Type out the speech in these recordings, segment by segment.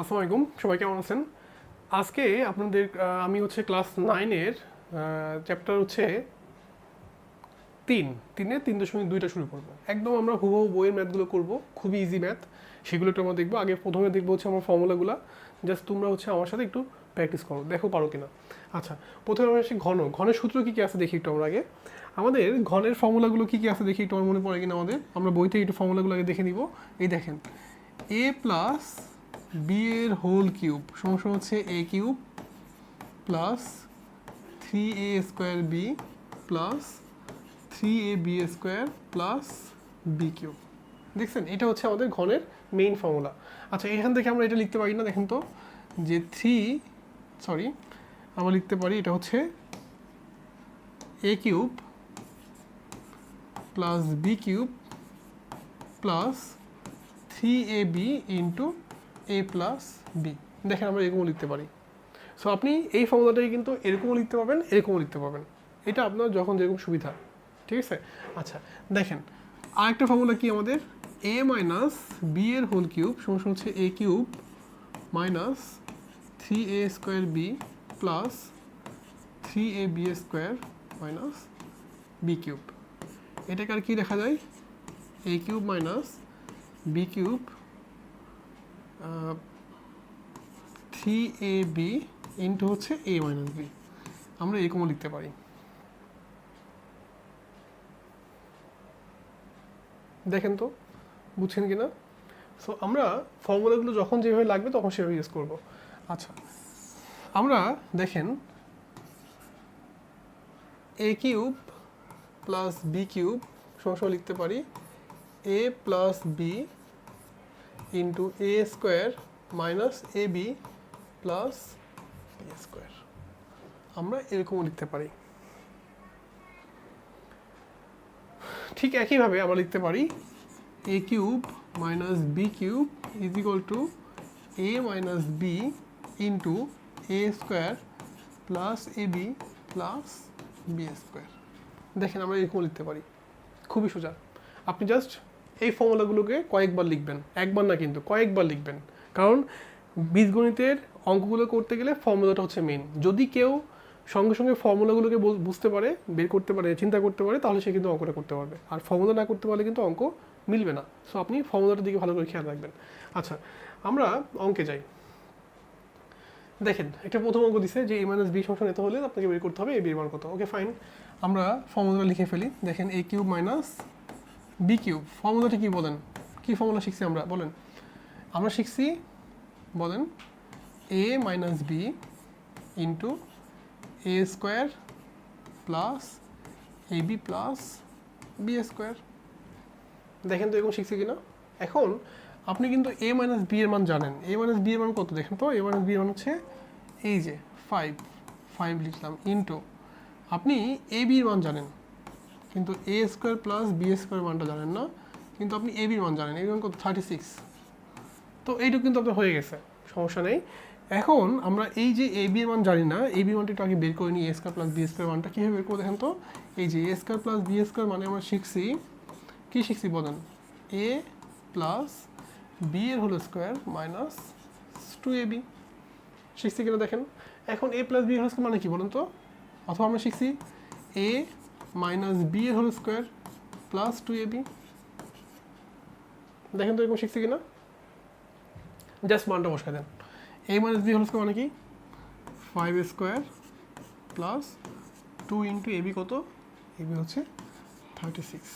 আসসালামু আলাইকুম, সবাই কেমন আছেন? আজকে আপনাদের আমি হচ্ছে ক্লাস নাইনের চ্যাপ্টার হচ্ছে তিন। তিনে তিন দশমিক দুইটা শুরু করব। একদম আমরা হুবহু বইয়ের ম্যাথগুলো করব, খুবই ইজি ম্যাথ সেগুলো একটু আমরা দেখব। আগে প্রথমে দেখব হচ্ছে আমার ফর্মুলাগুলো জাস্ট তোমরা হচ্ছে আমার সাথে একটু প্র্যাকটিস করো। দেখো পারো কিনা। আচ্ছা প্রথমে আমরা আসি ঘন। ঘনের সূত্র কী কী আছে দেখি একটু আমরা আগে। আমাদের ঘনের ফর্মুলাগুলো কী কী আছে দেখি একটু আমার মনে পড়ে কিনা আমাদের। আমরা বইতে একটু ফর্মুলাগুলো আগে দেখে নিব। এই দেখেন এ প্লাস বি এর হোল কিউব, সমস্যা হচ্ছে A cube plus three A square B plus three A B square plus B cube. দেখছেন? এটা হচ্ছে আমাদের ঘনের মেইন ফর্মুলা আচ্ছা এখান থেকে আমরা এটা লিখতে পারি না, দেখেন তো। যে থ্রি সরি আমরা লিখতে পারি এটা হচ্ছে A cube plus B cube plus three A B into A plus B দেখেন আমরা এরকমও লিখতে পারি। সো আপনি এই ফর্মুলাটাকে কিন্তু এরকমও লিখতে পারবেন, এরকমও লিখতে পারবেন। এটা আপনার যখন যেরকম সুবিধা, ঠিক আছে? আচ্ছা দেখেন, আরেকটা ফর্মুলা কি আমাদের? এ মাইনাস বি এর হোল কিউব সমস্যা হচ্ছে A cube minus three A square B plus three A B square minus B cube এটাকে আর কি দেখা যায়? A cube minus B cube three A B into হচ্ছে এ মাইনাস বি। আমরা এরকমও লিখতে পারি। দেখেন তো, বুঝছেন কি না সো আমরা ফর্মুলাগুলো যখন যেভাবে লাগবে তখন সেভাবে ইউজ করব। আচ্ছা আমরা দেখেন, A cube plus B cube সমস্যা লিখতে পারি। A plus B into A square minus A B plus B square আমরা এরকমও লিখতে পারি। ঠিক একইভাবে আমরা লিখতে পারি A cube minus B cube is equal to A minus B into A square plus A B plus B square দেখেন আমরা এরকম লিখতে পারি। খুবই সোজা। আপনি জাস্ট এই ফর্মুলাগুলোকে কয়েকবার লিখবেন, একবার না কিন্তু কয়েকবার লিখবেন। কারণ বীজগণিতের অঙ্কগুলো করতে গেলে ফর্মুলাটা হচ্ছে মেন যদি কেউ সঙ্গে সঙ্গে ফর্মুলাগুলোকে বুঝতে পারে, বের করতে পারে, চিন্তা করতে পারে, তাহলে সে কিন্তু অঙ্কটা করতে পারবে। আর ফর্মুলা না করতে পারলে কিন্তু অঙ্ক মিলবে না। সো আপনি ফর্মুলাটার দিকে ভালো করে খেয়াল রাখবেন। আচ্ছা আমরা অঙ্কে যাই। দেখেন, একটা প্রথম অঙ্ক দিছে যে এ মাইনাস বি সমস্যা নিতে হলে আপনাকে বের করতে হবে এ বির মান কত। ওকে ফাইন আমরা ফর্মুলা লিখে ফেলি। দেখেন A cube minus B cube ফর্মুলাটা কী বলেন? কি ফর্মুলা শিখছি আমরা? বলেন। আমরা শিখছি, বলেন A minus B into A square plus A B plus B square দেখেন তো এরকম শিখছি কিনা? এখন আপনি কিন্তু এ মাইনাস বি এর মান জানেন। এ মাইনাস বি এর মান কত? দেখেন তো এ মাইনাস বি এর মান হচ্ছে এই যে ফাইভ ফাইভ লিখলাম ইন্টু আপনি এ বি এর মান জানেন। কিন্তু A square plus B square মানটা জানেন না? কিন্তু আপনি এ বির মান জানেন এর মান কত? থার্টি সিক্স তো এইটুকু কিন্তু আপনার হয়ে গেছে, সমস্যা নেই। এখন আমরা এই যে এ বি মান জানি না এ বি মানটা একটু আগে বের করে নিই A square plus B square মানটা কীভাবে বের করে দেখেন তো? এই যে A square plus B square মানে আমরা শিখছি, কী শিখছি বলেন? এ প্লাস বি এর whole square minus two A B শিখছি কিনা দেখেন? এখন A plus B whole square মানে কি বলুন তো? অথবা আমরা শিখছি এ মাইনাস বি এর whole square plus two A B. দেখেন তো এরকম শিখছি কিনা? জাস্ট মানটা বসে দেন। A minus B whole square মানে কি? Five square plus two into B কত? এ বি হচ্ছে থার্টি সিক্স।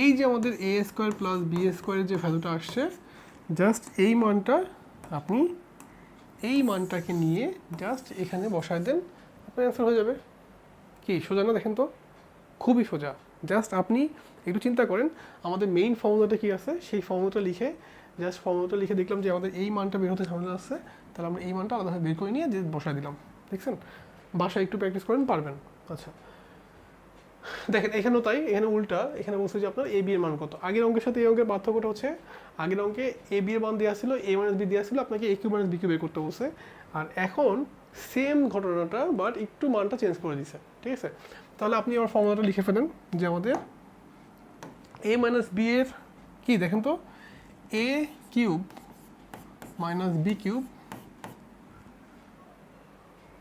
এই যে আমাদের এ স্কোয়ার প্লাস বি স্কোয়ারের যে ভ্যালুটা আসছে, জাস্ট এই মানটা আপনি এই মানটাকে নিয়ে জাস্ট এখানে বসায় দেন, আপনার অ্যান্সার হয়ে যাবে। কি, সোজা না দেখেন তো? খুবই সোজা। জাস্ট আপনি একটু চিন্তা করেন, আমাদের মেইন ফর্মুলাটা কি আছে? সেই ফর্মুলাটা লিখে জাস্ট ফর্মুলাটা লিখে দেখলাম যে আমাদের এই মানটা বের হতে ঝামেলা আছে, তাহলে আমরা এই মানটা আলাদাভাবে বের করে নিয়ে যে বসায় দিলাম। দেখছেন? বাসায় একটু প্র্যাকটিস করেন, পারবেন। আচ্ছা। দেখেন, এখানেও তাই, এখানে উল্টা, এখানে বলছে যে আপনার এ বি এর মান কত? আগের অঙ্কের সাথে এই অঙ্কের পার্থক্যটা হচ্ছে, আগের অঙ্কে এ বি এর মান দেওয়া ছিল এ মাইনাস বি দেওয়া ছিল, আপনাকে A cube minus B cube বের করতে বলছে। আর এখন সেম ঘটনাটা বাট একটু মানটা চেঞ্জ করে দিছে। ঠিক আছে? তাহলে আপনি আমার ফর্মুলাটা লিখে ফেলেন যে আমাদের এ মাইনাস বি এর কি, দেখেন তো? A cube minus B cube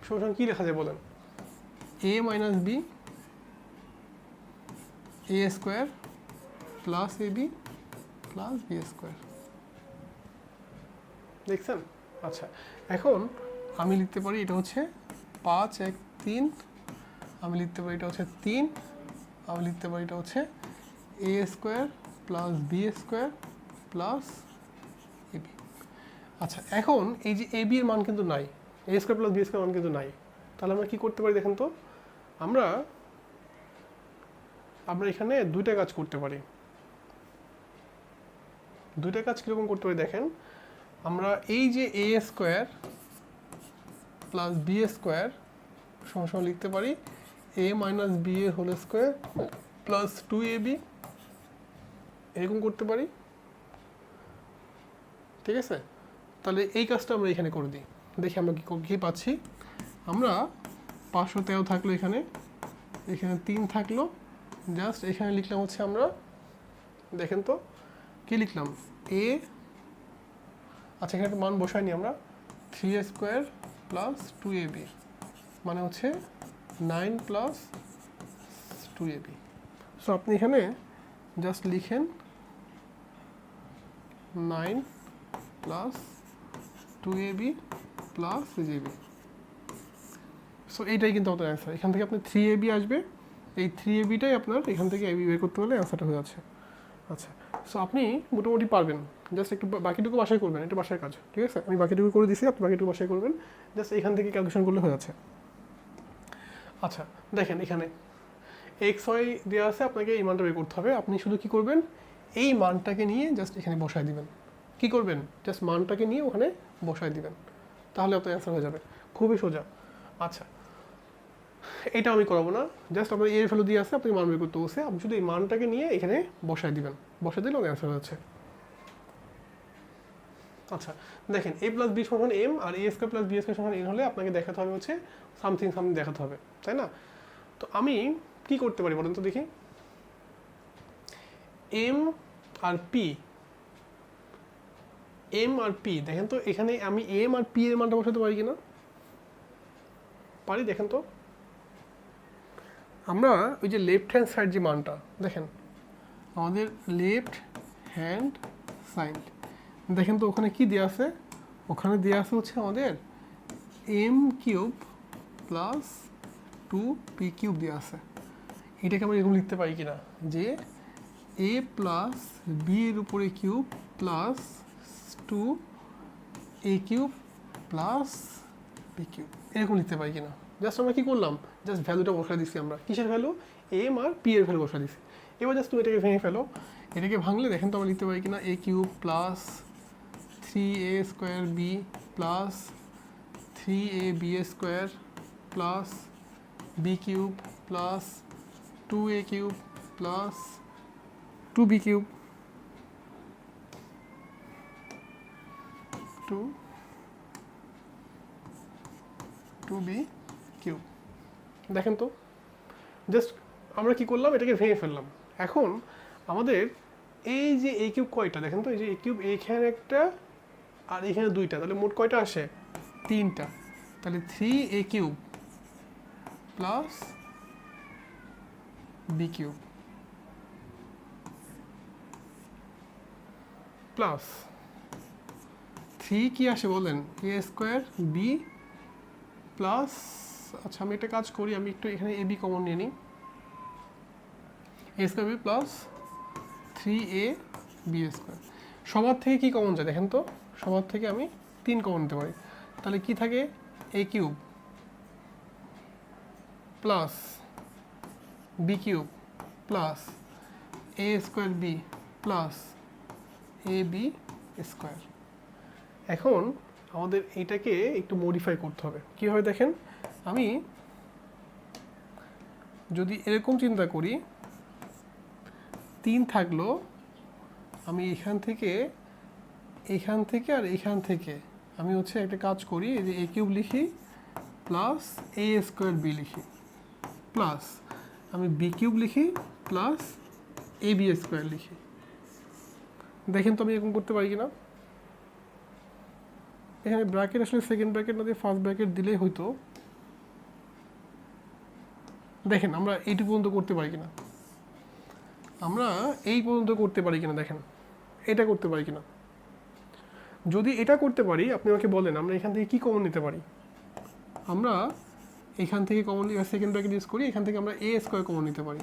সমান কী লেখা যায় বলেন? A minus B A square plus A B plus B square দেখছেন? আচ্ছা এখন আমি লিখতে পারি এটা হচ্ছে পাঁচ, এক, তিন আমি লিখতে পারি এটা হচ্ছে তিন, আমি লিখতে পারি এটা হচ্ছে A square plus B square plus AB আচ্ছা এখন এই যে এ বি এর মান কিন্তু নাই, A square plus B square মান কিন্তু নাই, তাহলে আমরা কি করতে পারি দেখেন তো? আমরা আমরা এখানে দুইটা কাজ করতে পারি। দুইটা কাজ কীরকম করতে পারি দেখেন, আমরা এই যে A square plus B square সমান লিখতে পারি এ মাইনাস বি এর whole square plus two A B এরকম করতে পারি। ঠিক আছে? তাহলে এই কাজটা আমরা এখানে করে দিই। দেখি আমরা কী কী পাচ্ছি। আমরা পাঁচশো তেরো থাকল এখানে। এখানে তিন থাকল। জাস্ট এখানে লিখলাম হচ্ছে আমরা, দেখেন তো, কী লিখলাম? এ আচ্ছা এখানে একটা মান বসাইনি আমরা। Three square plus two A B মানে হচ্ছে nine plus two A B so আপনি এখানে জাস্ট লিখেন nine plus two A B plus G B so এইটাই কিন্তু আমাদের অ্যান্সার এখান থেকে আপনি থ্রি এ বি আসবে। এই থ্রি এ বিটাই আপনার এখান থেকে এবি বের করতে পারলে অ্যান্সারটা হয়ে যাচ্ছে। আচ্ছা সো আপনি মোটামুটি পারবেন। জাস্ট একটু বা- বাকিটুকু বাসায় করবেন। এটা বাসায় কাজ, ঠিক আছে? আমি বাকিটুকু করে দিছি, আপনি বাকিটুকু বাসায় করবেন। জাস্ট এখান থেকে ক্যালকুলেশন করলে হয়ে যাচ্ছে। আচ্ছা দেখেন এখানে এক্স ওয়াই দেওয়া আছে, আপনাকে এই মানটা বের করতে হবে। আপনি শুধু কি করবেন? এই মানটাকে নিয়ে জাস্ট এখানে বসায় দিবেন। কি করবেন? জাস্ট মানটাকে নিয়ে ওখানে বসায় দিবেন। তাহলে আপনার অ্যান্সার হয়ে যাবে। খুবই সোজা। আচ্ছা এটা আমি করাবো না। জাস্ট আপনার এর ভ্যালু দিয়ে আছে আপনি মান বের করতে বসে আপনি শুধু এই মানটাকে নিয়ে এখানে বসায় দিবেন। বসায় দিলে অ্যান্সার হচ্ছে আচ্ছা দেখেন এ প্লাস বি সমান M R A square plus B square সমান এন হলে আপনাকে দেখাতে হবে হচ্ছে সামথিং সামথিং দেখাতে হবে, তাই না? তো আমি কি করতে পারি বলেন তো দেখি। এম আর পি এম আর পি দেখেন তো এখানে আমি এম আর পি এর মানটা বসাতে পারি কিনা? পারি, দেখেন তো। আমরা ওই যে লেফট হ্যান্ড সাইড যে মানটা, দেখেন, আমাদের লেফট হ্যান্ড সাইড দেখেন তো ওখানে কি দেওয়া আছে? ওখানে দেওয়া আছে হচ্ছে আমাদের M cube plus two P cube দেওয়া আছে। এটাকে আমরা এরকম লিখতে পারি কিনা? যে এ প্লাস বি এর উপরে cube plus two A cube plus P cube এরকম লিখতে পারি কিনা? জাস্ট আমরা কী করলাম? জাস্ট ভ্যালুটা বসা দিচ্ছি আমরা। কিসের ভ্যালু এম আর পি এর ভ্যালু বসা দিচ্ছি এবার জাস্ট তুমি এটাকে ভেঙে ফেলো। এটাকে ভাঙলে দেখেন তো আমরা লিখতে পারি কিনা? A cube plus three A square B plus three A B square plus B cube plus two A cube plus two B cube two two B cube দেখেন তো জাস্ট আমরা কি করলাম? এটাকে ভেঙে ফেললাম। এখন আমাদের এই যে এ কিউব কয়টা? দেখেন তো, এই যে এ কিউব এইখানে একটা আর এখানে দুইটা, তাহলে মোট কয়টা আসে? তিনটা। তাহলে three A cube plus B cube plus three কি আসে বলেন? এ স্কোয়ার বি প্লাস আচ্ছা আমি একটা কাজ করি, আমি একটু এখানে এ বি কমন নিয়ে নিই। A square B plus three A B square সবার থেকে কি কমন যায় দেখেন তো? সবার থেকে আমি তিন কমন নিতে পারি। তাহলে কি থাকে? A cube plus B cube plus A square B plus A B square এখন আমাদের এইটাকে একটু মডিফাই করতে হবে। কীভাবে দেখেন? আমি যদি এরকম চিন্তা করি, তিন থাকল, আমি এখান থেকে এখান থেকে আর এখান থেকে। আমি হচ্ছে একটা কাজ করি, এই যে এ কিউব লিখি প্লাস এ স্কোয়ার বি লিখি প্লাস আমি বি কিউব লিখি প্লাস এ বি স্কোয়ার লিখি। দেখেন তো আমি এরকম করতে পারি কিনা? এখানে ব্র্যাকেট আসলে সেকেন্ড ব্র্যাকেট না দিয়ে ফার্স্ট ব্র্যাকেট দিলেই হয়তো দেখেন, আমরা এইটুকু পর্যন্ত করতে পারি কিনা? আমরা এই পর্যন্ত করতে পারি কিনা, দেখেন। এটা করতে পারি কিনা? যদি এটা করতে পারি, আপনি আমাকে বলেন, আমরা এখান থেকে কি কমন নিতে পারি? আমরা এখান থেকে কমন সেকেন্ড ব্র্যাকেট ইউজ করি, এখান থেকে আমরা এ স্কোয়ার কমন নিতে পারি।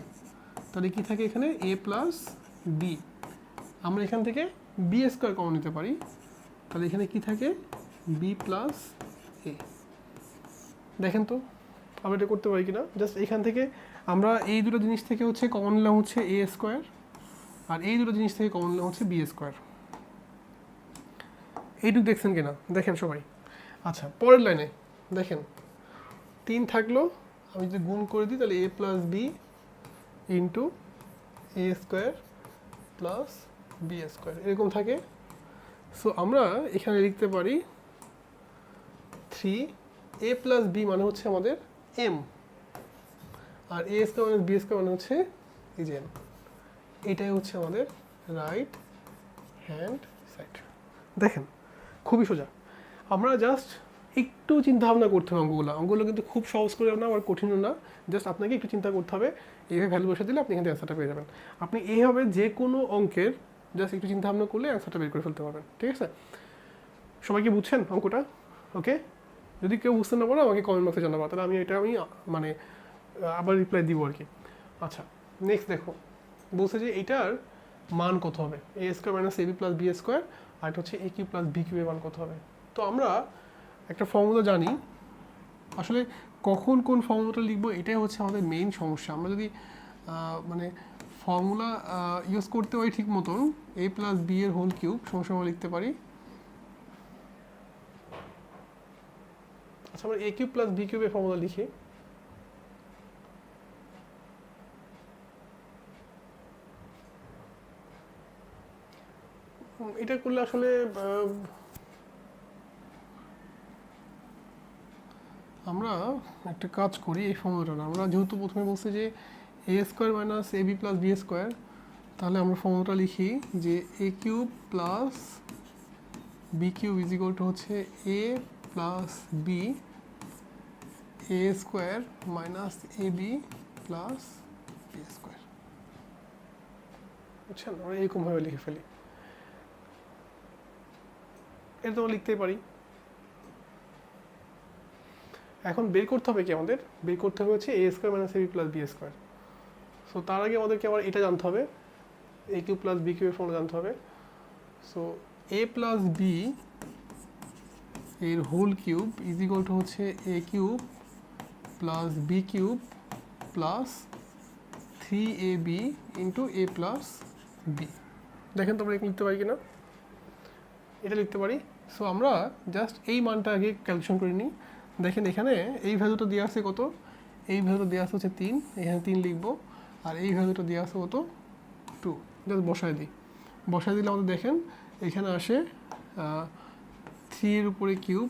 তাহলে কি থাকে এখানে? এ প্লাস বি আমরা এখান থেকে বি স্কোয়ার কমন নিতে পারি। তাহলে এখানে কি থাকে? বি প্লাস এ দেখেন তো, আমরা এটা করতে পারি কিনা? জাস্ট এখান থেকে আমরা এই দুটো জিনিস থেকে হচ্ছে কমন নিলাম হচ্ছে এ স্কোয়ার আর এই দুটো জিনিস থেকে কমন নিলাম হচ্ছে বি স্কোয়ার এইটুকু দেখছেন কিনা? দেখেন সবাই। আচ্ছা। পরের লাইনে দেখেন। তিন থাকল আমি যদি গুণ করে দিই তাহলে A plus B into A square plus B square এরকম থাকে। সো আমরা এখানে লিখতে পারি থ্রি এ প্লাস বি মানে হচ্ছে আমাদের এম আর এ স্কোয়ার মানে বি স্কোয়ার মানে হচ্ছে এই যে এম এটাই হচ্ছে আমাদের রাইট হ্যান্ড সাইড দেখেন খুবই সোজা। আমরা জাস্ট একটু চিন্তা ভাবনা করতে হবে অঙ্কগুলো। অঙ্কগুলো কিন্তু খুব সহজ করে না আবার কঠিনও না। জাস্ট আপনাকে একটু চিন্তা করতে হবে, এইভাবে ভ্যালু বসে দিলে আপনি এখান অ্যান্সারটা পেয়ে যাবেন। আপনি এইভাবে যে কোনো অঙ্কের জাস্ট একটু চিন্তা ভাবনা করলে অ্যান্সারটা বের করে ফেলতে পারবেন, ঠিক আছে? সবাই কি বুঝছেন অঙ্কটা? ওকে যদি কেউ বুঝতে না পারো, আমাকে কমেন্ট বক্সে জানাব। তাহলে আমি এটা আমি মানে আবার রিপ্লাই দিব আর কি। আচ্ছা নেক্সট দেখো। বলছে যে এটার মান কত হবে? A square minus A B plus B square আর এটা হচ্ছে A cube plus B cube এর মান কত হবে? তো আমরা একটা ফর্মুলা জানি। আসলে কখন কোন ফর্মুলাটা লিখব এটাই হচ্ছে আমাদের মেইন সমস্যা। আমরা যদি মানে ফর্মুলা ইউজ করতে পারি ঠিক মতন এ প্লাস বি এর হোল কিউব সমস্যা আমরা লিখতে পারি। আচ্ছা আমরা এ কিউব প্লাস বি কিউবের ফর্মুলা লিখি। এটা করলে আসলে আমরা একটা কাজ করি এই ফর্মুলাটা আমরা যেহেতু প্রথমে বলছি যে A square minus A B plus B square তাহলে আমরা ফর্মুলাটা লিখি যে A cube plus B cube is equal to হচ্ছে A plus B A square minus A B plus B square বুঝছেন? আমরা এরকমভাবে লিখে ফেলি। এটা তো লিখতেই পারি। এখন বের করতে হবে কি আমাদের? বের করতে হবে হচ্ছে A square minus AB plus B square so তার আগে আমাদেরকে আবার এটা জানতে হবে। A cube plus B cube এর ফর্মুলা জানতে হবে। সো এ প্লাস বি এর whole cube is equal to হচ্ছে A cube plus B cube plus three A B into A plus B দেখেন তো আমরা এটা লিখতে পারি কিনা? এটা লিখতে পারি। সো আমরা জাস্ট এই মানটা আগে ক্যালকুলেশন করে নিই। দেখেন এখানে এই ভ্যালুটা দেওয়া আছে কত? এই ভ্যালুটা দেওয়া আছে হচ্ছে তিন। এখানে তিন লিখব। আর এই ভ্যালুটা দেওয়া আছে কত? টু। জাস্ট বসায় দিই। বসায় দিলে আমাদের দেখেন, এখানে আসে থ্রি এর উপরে cube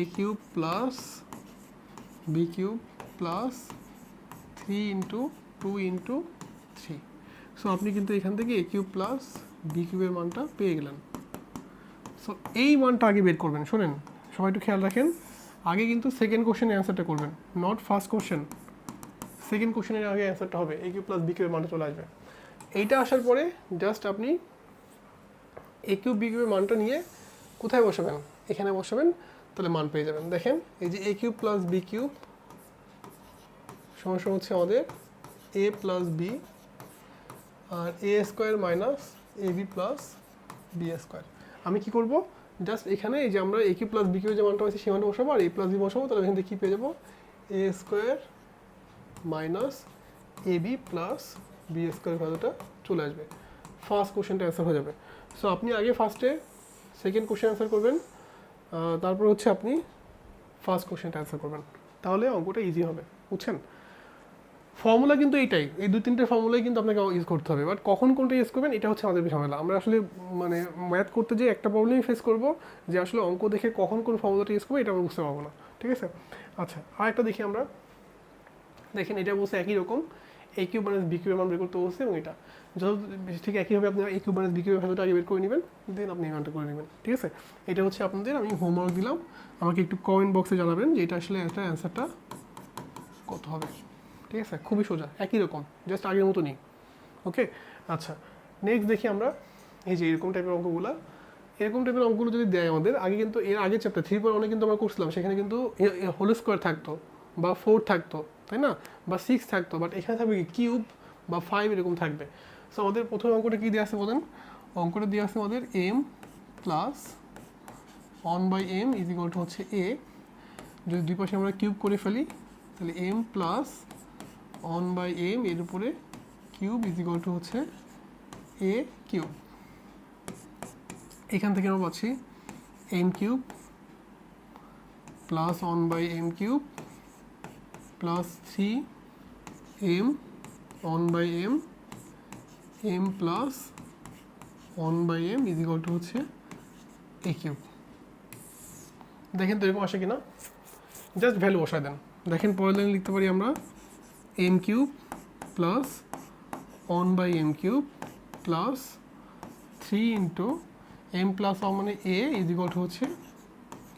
A cube plus B cube plus three into two into three so আপনি কিন্তু এখান থেকে এ কিউব প্লাস বি কিউবের মানটা পেয়ে গেলেন। সো এই মানটা আগে বের করবেন, শোনেন, সবাই একটু খেয়াল রাখেন। আগে কিন্তু সেকেন্ড কোশ্চেনের অ্যান্সারটা করবেন নট ফার্স্ট কোশ্চেন সেকেন্ড কোশ্চেনের আগে অ্যান্সারটা হবে এ কিউ প্লাস বি কিউবের মানটা চলে আসবে। এইটা আসার পরে জাস্ট আপনি এ কিউ বি কিউবের মানটা নিয়ে কোথায় বসাবেন? এখানে বসাবেন, তাহলে মান পেয়ে যাবেন। দেখেন, এই যে A cube plus B cube সমস্যা হচ্ছে আমাদের এ plus B R A square minus A B plus B square আমি কি করব? জাস্ট এখানে এই যে আমরা A cube plus B cube যে মানটা হয়েছে সেই মানটা বসাবো আর এ প্লাস বি বসাবো, তাহলে এখান থেকে কী পেয়ে যাব? A square minus A B plus B square ভ্যালুটা চলে আসবে। ফার্স্ট কোশ্চেনটা অ্যান্সার হয়ে যাবে। সো আপনি আগে ফার্স্টে সেকেন্ড কোশ্চেন অ্যান্সার করবেন তারপর হচ্ছে আপনি ফার্স্ট কোশ্চেনটা অ্যান্সার করবেন। তাহলে অঙ্কটা ইজি হবে। বুঝছেন? ফর্মুলা কিন্তু এইটাই এই দু তিনটে ফর্মুলাই কিন্তু আপনাকে ইউজ করতে হবে। বাট কখন কোনটা ইউজ করবেন, এটা হচ্ছে আমাদের ঝামেলা। আমরা আসলে মানে ম্যাথ করতে যে একটা প্রবলেমই ফেস করব যে আসলে অঙ্ক দেখে কখন কোন ফর্মুলাটা ইউজ করব, এটা আমরা বুঝতে পারব না। ঠিক আছে? আচ্ছা আর একটা দেখি আমরা। দেখেন, এটা বলছে একই রকম। এ কিউব মাইনাস বি কিউবের মান বের করতে বলছে এবং এটা। যত ঠিক একইভাবে আপনি এ কিউব মাইনাস বি কিউবের ভ্যালুটা আগে বের করে নেবেন দেন আপনি এই মানটা করে নেবেন। ঠিক আছে? এটা হচ্ছে আপনাদের, আমি হোমওয়ার্ক দিলাম। আমাকে একটু কমেন্ট বক্সে জানাবেন যে এটা আসলে একটা অ্যান্সারটা কত হবে। ঠিক আছে? খুবই সোজা, একই রকম জাস্ট আগের মতো নেই। ওকে আচ্ছা নেক্সট দেখি আমরা, এই যে এরকম টাইপের অঙ্কগুলো। এরকম টাইপের অঙ্কগুলো যদি দেয় আমাদের, আগে কিন্তু এর আগে চ্যাপ্টার থ্রি পর অনেক কিন্তু আমরা করছিলাম, সেখানে কিন্তু হোল স্কোয়ার থাকতো, বা ফোর থাকতো, তাই না? বা সিক্স থাকতো বাট এখানে থাকবে কি কিউব বা ফাইভ এরকম থাকবে। সো আমাদের প্রথম অঙ্কটা কী দিয়ে আছে বলেন? অঙ্কটা দিয়ে আছে আমাদের M plus one by M is to হচ্ছে এ যদি দুই পাশে আমরা কিউব করে ফেলি, তাহলে M plus one by M এর উপরে কিউব ইজ ইকুয়াল টু হচ্ছে এ কিউব এখান থেকে আমরা পাচ্ছি M cube plus one by M cube plus three M one by M M plus one by M is equal to হচ্ছে এ cube দেখেন তো এরকম আসে কিনা? জাস্ট ভ্যালু বসায় দেন। দেখেন পরের লাইন লিখতে পারি আমরা M cube plus one by M cube plus three into M plus one মানে এ ইজ ইকুয়াল টু হচ্ছে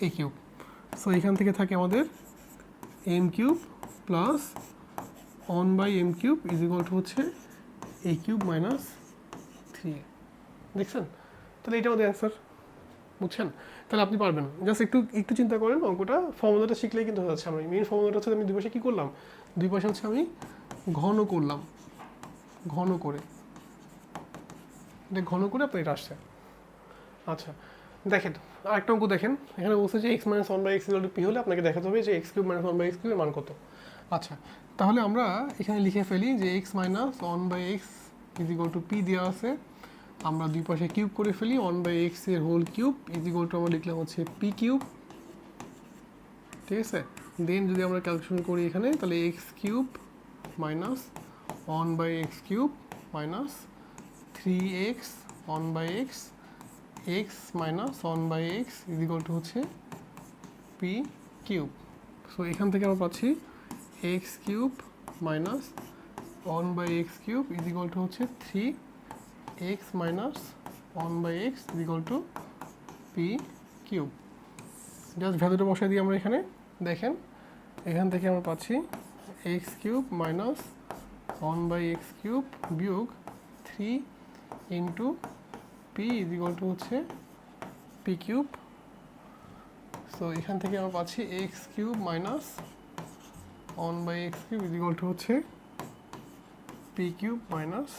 এ কিউব সো এখান থেকে থাকে আমাদের M cube plus one by M cube is equal to হচ্ছে কিউব মাইনাস থ্রি এ দেখছেন? তাহলে এটা আমাদের অ্যান্সার বুঝছেন? তাহলে আপনি পারবেন। জাস্ট একটু একটু চিন্তা করেন, অঙ্কটা ফর্মুলাটা শিখলেই কিন্তু হয়ে যাচ্ছে। আমি মেন ফর্মুলাটা হচ্ছে আমি দুই পাশে কী করলাম? দুই পাশে হচ্ছে আমি ঘন করলাম। ঘন করে। এটা ঘন করে আপনার এটা আসছে। আচ্ছা দেখেন, আরেকটা অঙ্ক দেখেন। এখানে বলছে যে X minus one by X equal to P হলে আপনাকে দেখাতে হবে যে X cube minus one by X কিউবের মান কত। আচ্ছা তাহলে আমরা এখানে লিখে ফেলি যে X minus one by X is equal to P দেওয়া আছে আমরা দুই পাশে কিউব করে ফেলি ওয়ান বাই এক্সের whole cube is equal to আমরা লিখলাম হচ্ছে পি কিউব। ঠিক আছে? দেন যদি আমরা ক্যালকুলেশন করি এখানে, তাহলে X cube minus one by X cube minus three X one by X X minus one by X is equal to হচ্ছে পি কিউব। সো এখান থেকে আমরা পাচ্ছি X cube minus one by X cube is equal to হচ্ছে three X minus one by X is to P cube just ভ্যালুটা বসাই দিই আমরা এখানে। দেখেন, এখান থেকে আমরা পাচ্ছি X cube minus one by X cube বিয়োগ three into P is equal to হচ্ছে পি কিউব সো এখান থেকে আমরা পাচ্ছি X cube minus one by X cube is to হচ্ছে P cube minus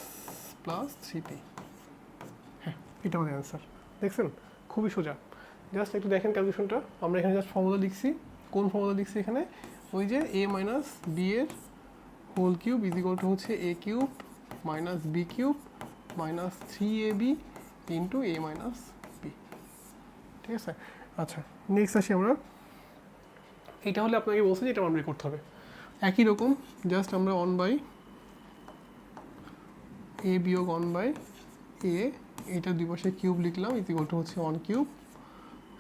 plus three P এটা আমাদের answer দেখছেন? খুবই সোজা। জাস্ট একটু দেখেন ক্যালকুলেশনটা আমরা এখানে জাস্ট ফর্মুলা লিখছি। কোন ফর্মুলা লিখছি এখানে? ওই যে এ মাইনাস বি এর whole cube is equal to হচ্ছে A cube minus B cube minus three A B into A minus B ঠিক আছে? আচ্ছা নেক্সট আসি আমরা। এটা হলে আপনাকে বলছে যে এটা আমরা করতে হবে। একই রকম জাস্ট আমরা অন বাই এ বিয়োগ অন বাই এ এটা দুই পাশে কিউব লিখলাম ইজ ইকুয়াল টু হচ্ছে অন কিউব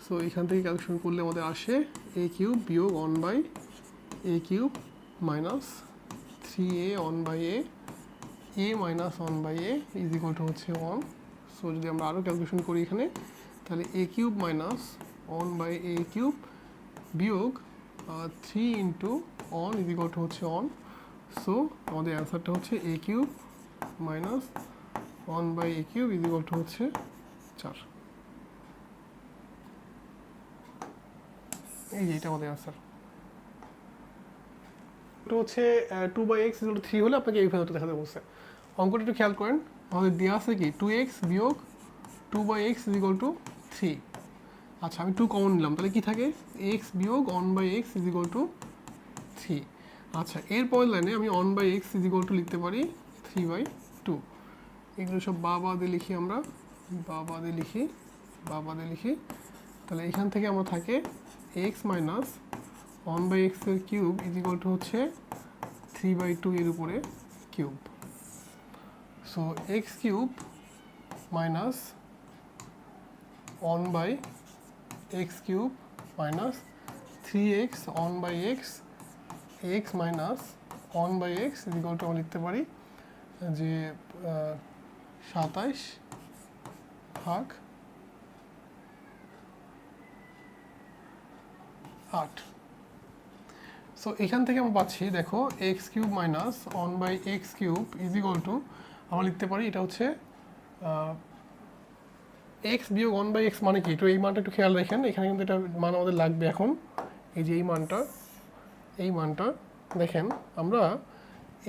সো এখান থেকে ক্যালকুলেশন করলে আমাদের আসে এ কিউব বিয়োগ one by a cube minus three a one by a a minus one by a is equal to হচ্ছে ওয়ান সো যদি আমরা আরও ক্যালকুলেশন করি এখানে, তাহলে a cube minus one by a cube বিয়োগ three into one is equal to হচ্ছে one so আমাদের অ্যান্সারটা হচ্ছে a cube minus one by a cube is equal to হচ্ছে চার। এই যে এটা আমাদের অ্যান্সার এটা হচ্ছে two by x two three হলে আপনাকে এই ভ্যালুটা দেখাতে বলছে। অঙ্কটা একটু খেয়াল করেন, আমাদের দেওয়া আছে কি? টু এক্স বিয়োগ two by x is equal to three আচ্ছা আমি টু কমন নিলাম, তাহলে কি থাকে? এক্স বিয়োগ one by x is equal to three আচ্ছা এর পরের লাইনে আমি one by x is equal to লিখতে পারি থ্রি বাই টু এগুলো সব বা বাদে লিখি আমরা। বা বাদে লিখি বা বাদে লিখি। তাহলে এখান থেকে আমার থাকে এক্স মাইনাস ওয়ান বাই এক্সের কিউব ইজ ইকুয়াল টু হচ্ছে থ্রি বাই টু এর উপরে cube so x cube minus one by x cube minus three x one by x x minus one by x is equal to আমরা লিখতে পারি যে সাতাইশ ভাগ আট। সো এখান থেকে আমরা পাচ্ছি, দেখো x cube minus one by x cube is equal to আমরা লিখতে পারি, এটা হচ্ছে এক্স বিয়োগ ওয়ান বাই এক্স মানে কি? একটু এই মানটা একটু খেয়াল রাখেন, এখানে কিন্তু এটা মান আমাদের লাগবে এখন। এই যে এই মানটা এই মানটা, দেখেন, আমরা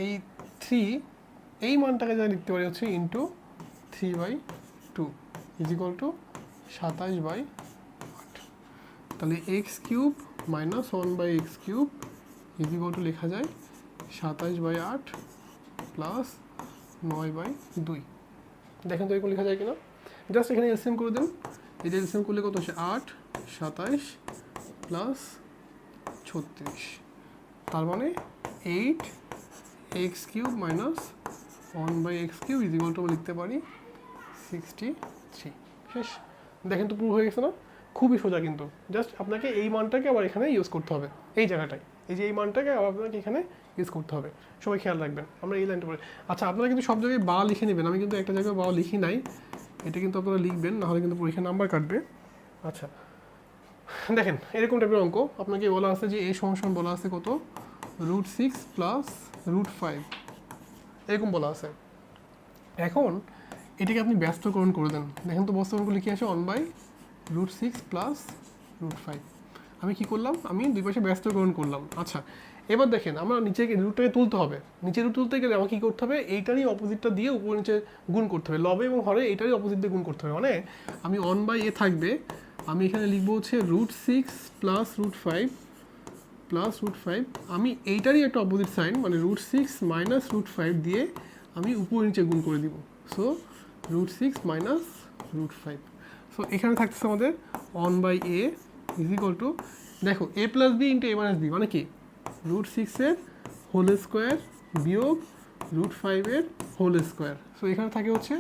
এই থ্রি এই মানটাকে যা লিখতে পারি হচ্ছে into three by two is equal to সাতাশ বাই আট। তাহলে x cube minus one by x cube is equal to লেখা যায় সাতাশ বাই আট প্লাস নয় বাই দুই। দেখেন তো এরকম লেখা যায় কিনা? জাস্ট এখানে এলসিএম করে দেন। এটা এলসিএম করলে কত হচ্ছে আট সাতাইশ প্লাস ছত্রিশ। তার মানে eight x cube minus one by x cube is equal to লিখতে পারি সিক্সটি থ্রি শেষ। দেখেন তো পুরো হয়ে গেছে না? খুবই সোজা কিন্তু। জাস্ট আপনাকে এই মানটাকে আবার এখানে ইউজ করতে হবে। এই জায়গাটায়। এই যে এই মানটাকে আবার আপনাকে এখানে ইউজ করতে হবে। সবাই খেয়াল রাখবেন। আমরা এই লাইনটা পড়ে আচ্ছা আপনারা কিন্তু সব জায়গায় বা লিখে নেবেন। আমি কিন্তু একটা জায়গায় বা লিখি নাই। এটা কিন্তু আপনারা লিখবেন, নাহলে কিন্তু পরীক্ষায় নাম্বার কাটবে। আচ্ছা। দেখেন, এরকম টাইপের অঙ্ক। আপনাকে বলা আছে যে এই সমস্যা বলা আছে কত? Root six plus root five এরকম বলা আছে। এখন এটাকে আপনি ব্যস্তকরণ করে দেন। দেখেন তো ব্যস্তকরণ করলে কি আসে? One by root six plus root five আমি কি করলাম? আমি দুই পাশে ব্যস্তকরণ করলাম। আচ্ছা এবার দেখেন, আমরা নিচে রুটটাকে তুলতে হবে। নিচে রুট তুলতে গেলে আমাকে কী করতে হবে? এইটারই অপোজিটটা দিয়ে উপর নিচে গুণ করতে হবে। লবে এবং হরে এইটারই অপোজিট দিয়ে গুণ করতে হবে। মানে আমি ওয়ান বাই এ থাকবে। আমি এখানে লিখব হচ্ছে root six plus root five plus root five আমি এইটারই একটা অপোজিট সাইন মানে root six minus root five দিয়ে আমি উপর নিচে গুণ করে দিব। So root six minus root five so এখানে থাকতেছে আমাদের one by a is equal to দেখো a plus b into a minus b মানে কি? রুট সিক্সের হোল স্কোয়ার বিয়োগ রুট ফাইভের হোল স্কোয়ার সো এখানে থাকে হচ্ছে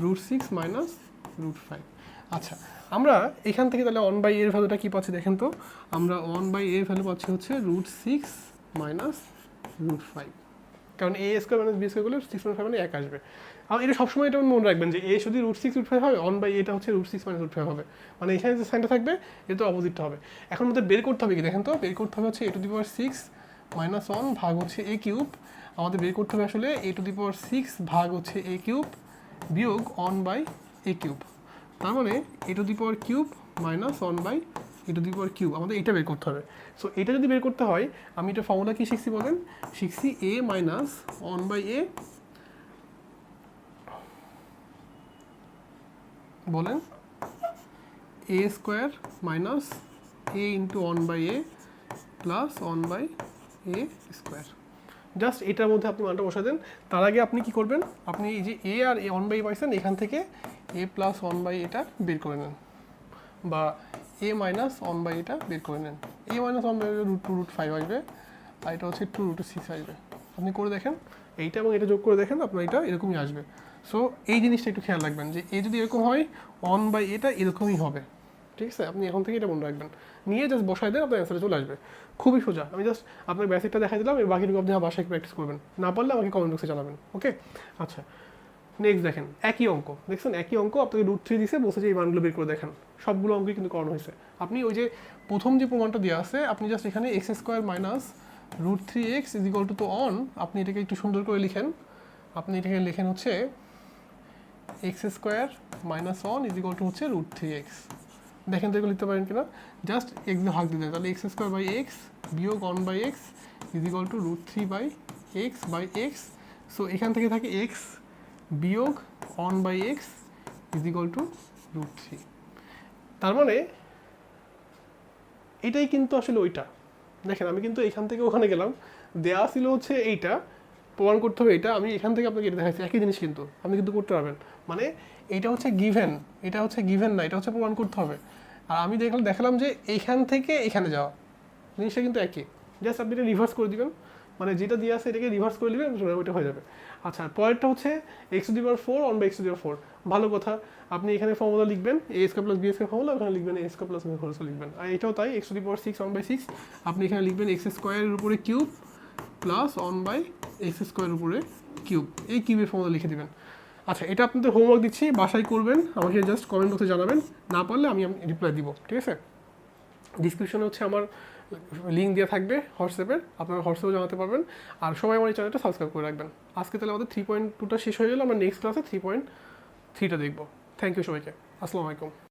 root six minus root five আচ্ছা আমরা এখান থেকে তাহলে ওয়ান বাই এর ভ্যালুটা কী পাচ্ছি দেখেন তো? আমরা ওয়ান বাই এর ভ্যালু পাচ্ছি হচ্ছে root six minus root five কারণ a square minus b square করলে সিক্স পয়েন্ট ফাইভ মানে এক আসবে। আর এটা সবসময় এটা মনে রাখবেন যে এ যদি রুট সিক্স রুট ফাইভ হবে অন বাই এটা হচ্ছে root six minus root five হবে। মানে এখানে যে সাইনটা থাকবে এটা তো অপোজিটটা হবে। এখন আমাদের বের করতে হবে কি? দেখেন তো, বের করতে হবে হচ্ছে a to the power six minus one ভাগ হচ্ছে এ কিউব আমাদের বের করতে হবে আসলে এ টু দি পাওয়ার সিক্স ভাগ হচ্ছে এ কিউব বিয়োগ অন বাই এ কিউব তার মানে a to the power cube minus one by a to power cube, আমাদের এটা বের করতে হবে। সো এটা যদি বের করতে হয়, আমি এটা ফর্মুলা কি শিখছি বলেন? শিখছি a minus one by a বলেন? A square minus a into one by a plus one by a square just এটার মধ্যে আপনি মানটা বসা দেন। তার আগে আপনি কি করবেন? আপনি এই যে এ আর এ ওয়ান বাই পাইছেন, এখান থেকে এ প্লাস ওয়ান বাই এটা বের করে নেন। বা এ মাইনাস ওয়ান বাই এটা বের করে নেন। A minus one by root two root five আসবে, আর এটা হচ্ছে টু রুট সিক্স আসবে। আপনি করে দেখেন, এইটা এবং এটা যোগ করে দেখেন, আপনার এটা এরকমই আসবে। সো এই জিনিসটা একটু খেয়াল রাখবেন যে এ যদি এরকম হয় ওয়ান বাই এটা এরকমই হবে। ঠিক আছে? আপনি এখন থেকে এটা মনে রাখবেন। নিয়ে জাস্ট বসাই দেন, আপনার অ্যান্সারে চলে আসবে। খুবই সোজা। আমি জাস্ট আপনার বেসিকটা দেখাই দিলাম, এর বাকিটুকু আপনি বাসায় প্র্যাকটিস করবেন। না পারলে আমাকে কমেন্ট বক্সে জানাবেন। ওকে আচ্ছা। নেক্সট দেখেন, একই অঙ্ক। দেখছেন, একই অঙ্ক আপনাকে রুট থ্রি দিছে বসে যে এই মানগুলো বের করে দেখেন। সবগুলো অঙ্কই কিন্তু করানো হয়েছে। আপনি ওই যে প্রথম যে প্রমাণটা দেওয়া আছে, আপনি জাস্ট এখানে x square minus root three x is equal to তো অন আপনি এটাকে একটু সুন্দর করে লিখেন। আপনি এটাকে লিখেন হচ্ছে x square minus one is equal to হচ্ছে রুট থ্রি এক্স দেখেন তো এগুলো লিখতে পারেন কিনা? জাস্ট এক্স ভাগ দিতে তাহলে এক্স স্কোয়ার বাই এক্স বিয়োগ one by x is equal to root three by x by x so এখান থেকে থাকে এক্স বিয়োগ one by x is equal to root three তার মানে এটাই কিন্তু আসলে ওইটা। দেখেন, আমি কিন্তু এখান থেকে ওখানে গেলাম দেওয়া ছিল হচ্ছে এইটা, প্রমাণ করতে হবে এটা, আমি এখান থেকে আপনাকে এটা দেখাচ্ছি একই জিনিস কিন্তু, আপনি কিন্তু করতে পারবেন। মানে এটা হচ্ছে গিভেন এটা হচ্ছে গিভেন না, এটা হচ্ছে প্রমাণ করতে হবে। আর আমি দেখলাম, দেখালাম যে এইখান থেকে এখানে যাওয়া, জিনিসটা কিন্তু একই। জাস্ট আপনি এটা রিভার্স করে দিবেন। মানে যেটা দিয়ে আছে এটাকে রিভার্স করে দিবেন ওইটা হয়ে যাবে। আচ্ছা পরেরটা হচ্ছে x to the power four one by x to the power four ভালো কথা। আপনি এখানে ফর্মুলা লিখবেন a square plus b square formula ওখানে লিখবেন এ স্কোয়ার প্লাস বি হোলসও লিখবেন। আর এটাও তাই x to the power six one by six আপনি এখানে লিখবেন এক্স স্কোয়ারের উপরে cube plus one by x স্কোয়ারের উপরে কিউব এই কিউবের ফর্মুলা লিখে দেবেন। আচ্ছা এটা আপনাদের হোমওয়ার্ক দিচ্ছি, বাসায় করবেন, আমাকে জাস্ট কমেন্ট বক্সে জানাবেন। না পারলে আমি রিপ্লাই দিব, ঠিক আছে? ডিসক্রিপশনে হচ্ছে আমার লিঙ্ক দেওয়া থাকবে হোয়াটসঅ্যাপের আপনারা হোয়াটসঅ্যাপে জানাতে পারবেন। আর সবাই আমার এই চ্যানেলটা সাবস্ক্রাইব করে রাখবেন। আজকে তাহলে আমাদের থ্রি পয়েন্ট টুটা শেষ হয়ে গেলো, আমরা নেক্সট ক্লাসে থ্রি পয়েন্ট থ্রিটা দেখব। থ্যাংক ইউ সবাইকে। আসসালামু আলাইকুম।